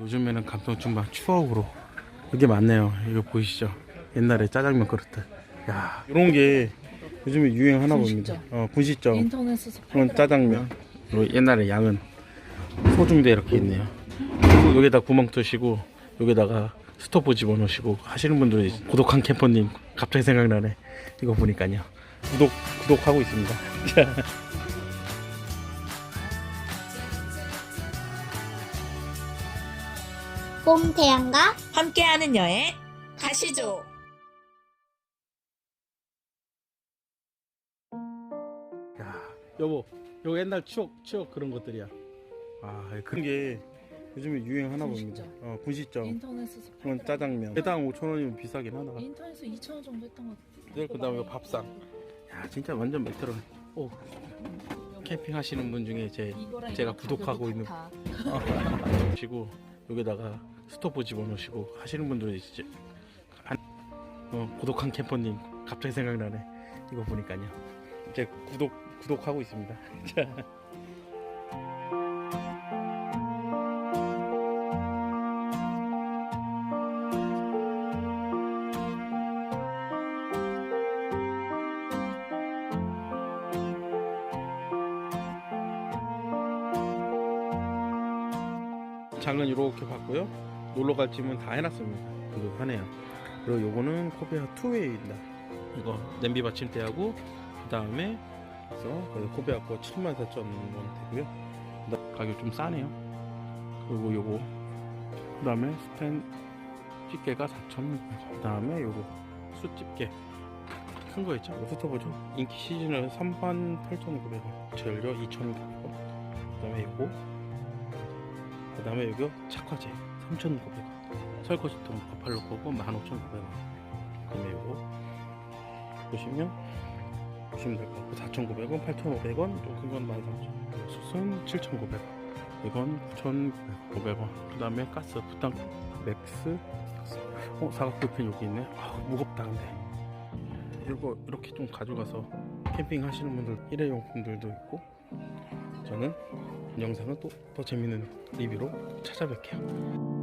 요즘에는 감성충만 추억으로 이게 많네요. 이거 보이시죠? 옛날에 짜장면 그릇들. 야, 이런 게 요즘에 유행하나 봅니다. 분식점. 어, 분식점. 인터넷에서 그런 짜장면. 그리고 옛날에 양은 소중대 이렇게 있네요. 여기다 구멍 뚫으시고 여기다가 스토브 집어넣으시고 하시는 분들이 고독한 캠퍼님 갑자기 생각나네. 이거 보니까요. 구독 구독하고 있습니다. 봄 태양과 함께하는 여행 가시죠. 야, 여보, 이거 옛날 추억 추억 그런 것들이야. 아, 그런 게 요즘에 유행하나 봅니다. 분식점. 어, 분식점. 인터넷에서 그런 짜장면. 개당 5천 원이면 비싸긴 하다. 인터넷에서 2천 원 정도 했던 것 같아요. 네, 그다음에 밥상. 야, 진짜 완전 메트로. 오, 캠핑 하시는 분 중에 제 이거랑 제가 구독하고 가격이 있는 같아. 시고 여기다가 스토브 집어넣으시고 하시는 분들이 이제 안- 어, 고독한 캠퍼님 갑자기 생각나네. 이거 보니까요. 이제 구독 구독하고 있습니다. 장은 이렇게 봤고요. 놀러 갈 짐은 다 해놨습니다. 그거 하네요. 그리고 요거는 코베아 투웨이입니다. 이거 냄비 받침대하고 그 다음에 그래서 코베아 거 74,000원 되고요. 가격 좀 싸네요. 그리고 요거 그 다음에 스텐 집게가 4,000원. 그 다음에 요거 숯집게 큰 거 있죠? 이거 스토브죠? 인기 시즌을 38,900원, 전력 2,900원. 그 다음에 요거 그 다음에 여기 착화제 3,900원. 설거지통 거팔로 거고 15,900원 그 다음에 이거 보시면 보시면 될 것 같고 4,900원 8,500원 좀큰건 13,000원 숯은 7,900원. 이건 9,900원. 그 다음에 가스 부탄 맥스. 어 사각불펜 여기 있네. 아 무겁다 근데. 이거 이렇게 좀 가져가서 캠핑 하시는 분들 일회용품들도 있고 저는 영상은 또 더 재밌는 리뷰로 찾아뵐게요.